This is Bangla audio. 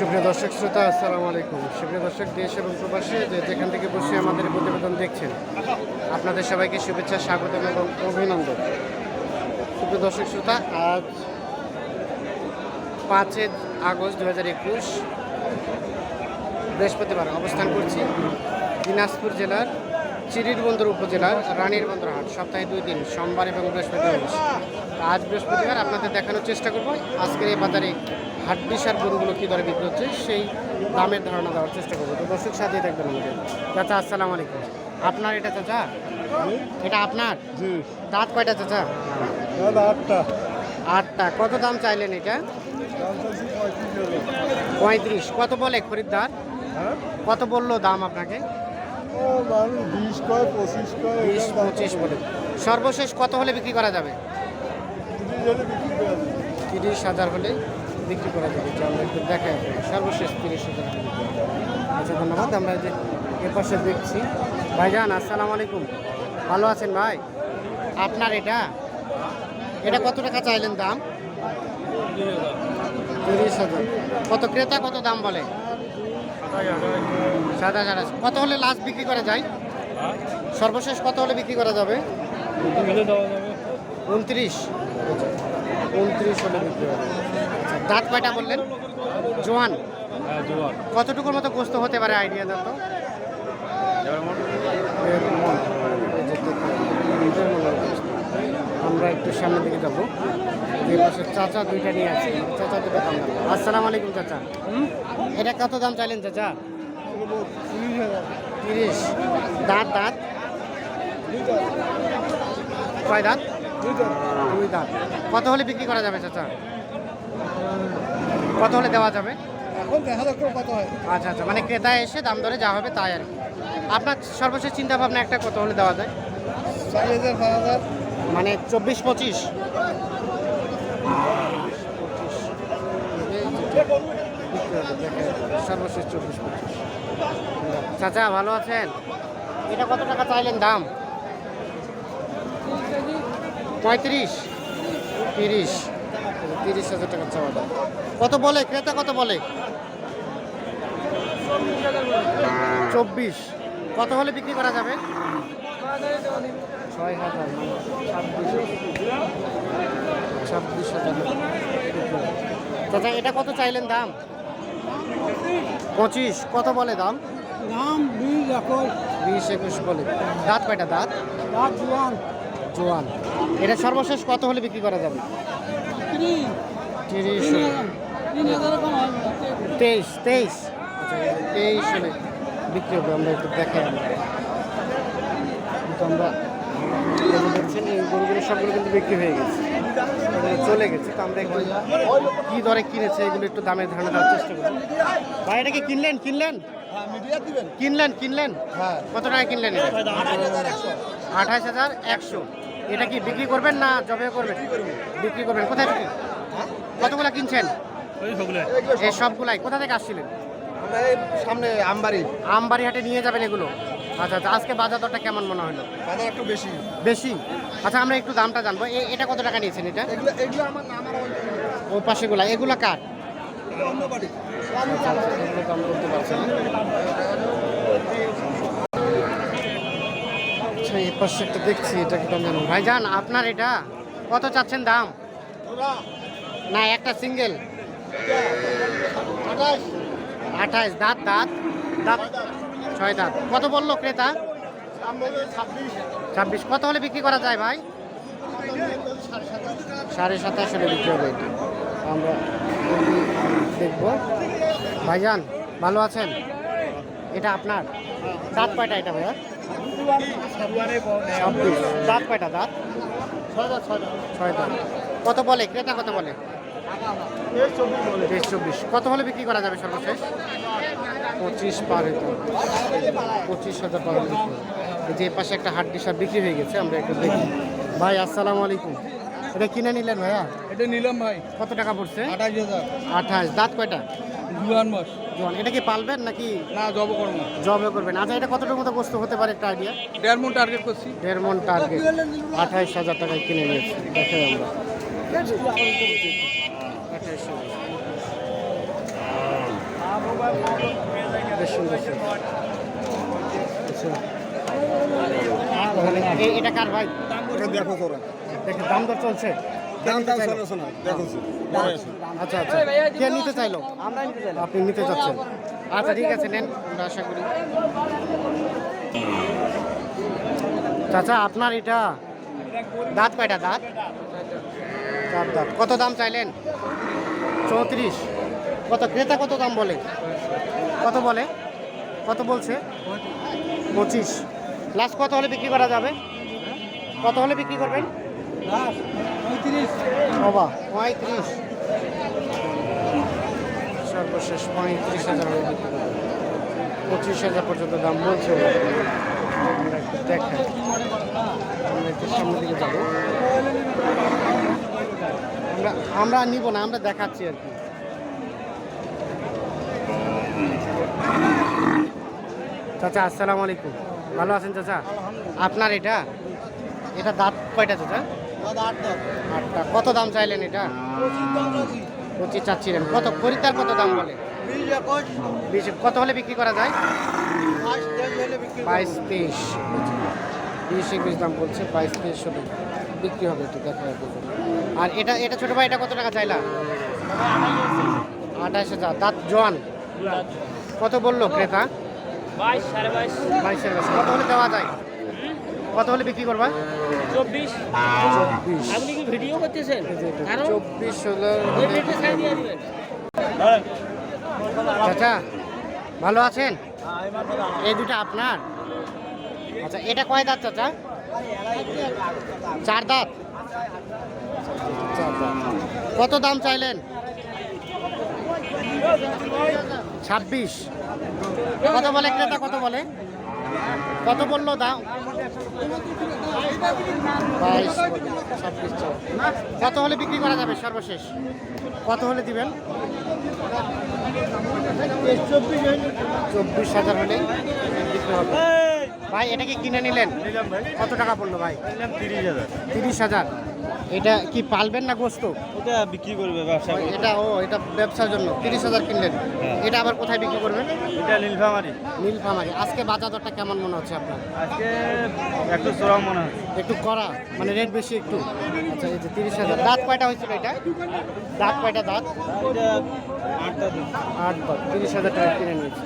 সুপ্রিয় দর্শক, শ্রোতা, আসসালামু আলাইকুম। সুপ্রিয় দর্শক, দেশ এবং প্রবাসী যেখান থেকে বসে আমাদের প্রতিবেদন দেখছেন, আপনাদের সবাইকে শুভেচ্ছা স্বাগত এবং অভিনন্দন। সুপ্রিয় দর্শক, শ্রোতা, আজ পাঁচই আগস্ট দু হাজার একুশ, বৃহস্পতিবার অবস্থান করছি দিনাজপুর জেলার চিরিরবন্দর উপজেলার রানীর বন্দর হাট সপ্তাহে দুই দিন, সোমবার এবং বৃহস্পতিবার। আজ বৃহস্পতিবার আপনাদের দেখানোর চেষ্টা করব আজকের এই বাজারে বিশার গরুগুলো কী দরে বিক্রি হচ্ছে সেই দামের ধারণা দেওয়ার চেষ্টা করব। তো দর্শক সাথে থাকবেন আমাদের। চাচা আসসালামু আলাইকুম। আপনার এটা চাচা? এটা আপনার? দাঁত কয়টা চাচা? আটটা। আটটা। কত দাম চাইলেন এটা? পঁয়ত্রিশ কত বলে খরিদ্দার? হ্যাঁ? কত বলল দাম আপনাকে? বিশ পঁচিশ বলে। সর্বশেষ কত হলে বিক্রি করা যাবে? তিরিশ হাজার হলে বিক্রি করা যাবে। যে আমরা একটু দেখাই আপনাকে। সর্বশেষ তিরিশ হাজার যাবে। আচ্ছা ধন্যবাদ। আমরা যে এপাশে দেখছি। ভাইজান আসসালামু আলাইকুম। ভালো আছেন ভাই? আপনার এটা? এটা কত টাকা চাইলেন দাম? তিরিশ হাজার। কত ক্রেতা কত দাম বলে? সাত হাজার আছে। কত হলে লাস্ট বিক্রি করা যায়? সর্বশেষ কত হলে বিক্রি করা যাবে। উনত্রিশ। উনত্রিশ হলে বিক্রি হবে। দাঁত কয়টা বললেন? জোয়ান। কতটুকুর মতো গোস্ত হতে পারে আইডিয়া দাও তো। দেড় মণ। এই যে দেখুন, দেড় মণের গোস্ত। আমরা একটু সামনের দিকে যাব। পাশে চাচা দুইটা নিয়ে আছে। চাচা দুটো দাম। আসসালামু আলাইকুম চাচা। এটা কত দাম চাইলেন চাচা? তিরিশ। দাঁত দাঁত দাঁত? কয় দাঁত? দুই কত হলে বিক্রি করা যাবে চাচা? কত হলে দেওয়া যাবে? এখন দেখা যাক কত হয়? আচ্ছা আচ্ছা। মানে ক্রেতা এসে দাম দরে যা হবে তাই আর আপনার সর্বশেষ চিন্তা ভাবনা একটা কত হলে দেওয়া যায়? চার হাজার পাঁচ হাজার। মানে চব্বিশ পঁচিশ? সর্বশেষ চব্বিশ পঁচিশ। চাচা ভালো আছেন? এটা কত টাকা চাইলেন দাম? পঁয়ত্রিশ তিরিশ তিরিশ হাজার টাকা চাওয়া দাম কত বলে? ক্রেতা কত বলে? চব্বিশ। কত হলে বিক্রি করা যাবে? ছয় হাজার। ছাব্বিশ হাজার। চাচা এটা কত চাইলেন দাম? পঁচিশ। কত বলে দাম? দাম বিশ এখন বিশ একুশ বলে। দাঁত কয়টা? দাঁত? দাঁত জোয়ান। এটা সর্বশেষ কত হলে বিক্রি করা যাবে? তিরিশ তেইশ তেইশ। তেইশ হলে বিক্রি হবে আমরা একটু দেখাই। কিন্তু আমরা দেখছেন এই গরুগুলো সবগুলো কিন্তু বিক্রি হয়ে গেছে। এগুলো চলে গেছে তো আমরা একটু কি দরে কিনেছে এগুলো একটু দামের ধারণা দেওয়ার চেষ্টা করি ভাই এটা কি কিনলেন? কিনলেন? হ্যাঁ কিনলেন কিনলেন? হ্যাঁ। কত টাকা কিনলেন আঠাশ হাজার একশো। এটা কি বিক্রি করবেন না জবে করবেন? বিক্রি করবেন। কোথায় থেকে? কতগুলা কিনছেন? এই সবগুলাই। কোথা থেকে আসছিলেন? আমরা এই সামনে আমবাড়ি। আমবাড়ি হাটে নিয়ে যাবেন এগুলো? আচ্ছা আচ্ছা। আজকে বাজার দরটা কেমন মনে হলো? বাজার একটু বেশি। বেশি? আচ্ছা আমরা একটু দামটা জানব। এ- এটা কত টাকা নিয়েছেন এটা? এগুলো এগুলো আমার আমার ওই পাশেগুলা। এগুলা কার? অন্য বাড়ি আচ্ছা আচ্ছা এগুলো তো আমি বলতে পারছি না আচ্ছা এই দেখছি, এটা কি দাম জানো? ভাইজান, আপনার এটা? কত চাচ্ছেন দাম? না, একটা সিঙ্গেল। আঠাশ। দাঁত দাঁত? দাঁত? ছয় দাঁত। কত বলল ক্রেতা? ছাব্বিশ। কত হলে বিক্রি করা যায় ভাই? সাড়ে সাতাশ হলে বিক্রি হবে আমরা দেখব। ভাইজান, ভালো আছেন? এটা আপনার? দাঁত কয়টা এটা ভাইয়া? ছাব্বিশ দাঁত কয়টা দাঁত? ছয় দাঁত। কত বলে? ক্রেতা কত বলে? তেইশ চব্বিশ কত হলে বিক্রি করা যাবে সর্বশেষ? পঁচিশ পার পঁচিশ হাজার পার যে পাশে একটা হাট ডিসার বিক্রি হয়ে গেছে আমরা একটু দেখি। ভাই আসসালামু আলাইকুম। এটা কিনে নিলেন ভাইয়া? এটা নিলাম ভাই। কত টাকা পড়ছে? আঠাশ হাজার। আঠাশ। দাঁত কয়টা? জুয়ান মাস। জোয়ান এটা কি পালবেন নাকি? না জব করব জবে করবেন। আচ্ছা এটা কতটুকু মতো বস্তু হতে পারে একটা আইডিয়া দেড় মন টার্গেট করছি। দেড় মন টার্গেট আঠাইশ হাজার টাকায় কিনে নিয়েছি। দেখাই আমরা। আঠাইশ। আচ্ছা। এটা কার ভাই? দেখো তোরা। দেখে দাম দর চলছে? আচ্ছা আচ্ছা। কে নিতে চাইলো? আমরা নিতে চাইলাম। আপনি নিতে চাচ্ছেন? আচ্ছা ঠিক আছে নেন। আমরা আশা করি। চাচা আপনার এটা দাঁত কয়টা? দাঁত? চার দাঁত। কত দাম চাইলেন? চৌত্রিশ। কত? ক্রেতা কত দাম বলে? কত বলে? কত বলছে? পঁচিশ। লাস্ট কত হলে বিক্রি করা যাবে? কত হলে বিক্রি করবেন? বাবা পঁয়ত্রিশ। সর্বশেষ পঁয়ত্রিশ হাজার। পঁচিশ হাজার পর্যন্ত দাম বলছে। আমরা একটু দেখাই। আমরা একটু সামনের দিকে যাব। আমরা আমরা নিব না আমরা দেখাচ্ছি আর কি। চাচা আসসালামু আলাইকুম। ভালো আছেন চাচা? আপনার এটা? এটা দাঁত কয়টা চাচা? আটটা। কত দাম চাইলেন এটা? পঁচিশ চাচ্ছিলেন। কত খরিদ্দার কত দাম বলে? বিশ কত হলে বিক্রি করা যায়? বাইশ তেইশ বিশ একুশ দাম বলছে বাইশ তেইশ হলে বিক্রি হবে একটু দেখা যাবে আর এটা এটা ছোটো ভাই এটা কত টাকা চাইলা? আঠাশ হাজার। দাঁত জোয়ান? কত বলল ক্রেতা? বাইশ সাড়ে বাইশ। বাইশের কাছে কত হলে দেওয়া যায়? কত হলে বিক্রি করবা? চব্বিশ। আপনি কি ভিডিও করতেছেন? চব্বিশ চাচা ভালো আছেন? এই দুটো আপনার? আচ্ছা এটা কয় দাঁত চাচা? চার দাঁত চার দাঁত। কত দাম চাইলেন? ছাব্বিশ। কত বলে ক্রেতা কত বলে? কত বলল দাম বাইশ ছাব্বিশ কত হলে বিক্রি করা যাবে সর্বশেষ? কত হলে দিবেন? চব্বিশ হাজার হলে বিক্রি হবে। ভাই এটা কি কিনে নিলেন? কত টাকা পড়ল ভাই? তিরিশ হাজার। তিরিশ হাজার। এটা কি পালবেন না গোস্ত? ওটা বিক্রি করবে ব্যবসা এটা ও এটা ব্যবসার জন্য। তিরিশ হাজার কিনলেন। এটা আবার কোথায় বিক্রি করবেন? এটা নীলফামারি। নীলফামারি। আজকে বাজার দরটা কেমন মনে হচ্ছে আপনার? আজকে একটু চোরাম মনে হয় একটু করা মানে রেট বেশি একটু। আচ্ছা এই যে তিরিশ হাজার। দাঁত কয়টা হয়েছিল এটা? দাঁত কয়টা দাঁত? এটা আটটা দিন আট দাঁত তিরিশ হাজার টাকা কিনে নিয়েছি।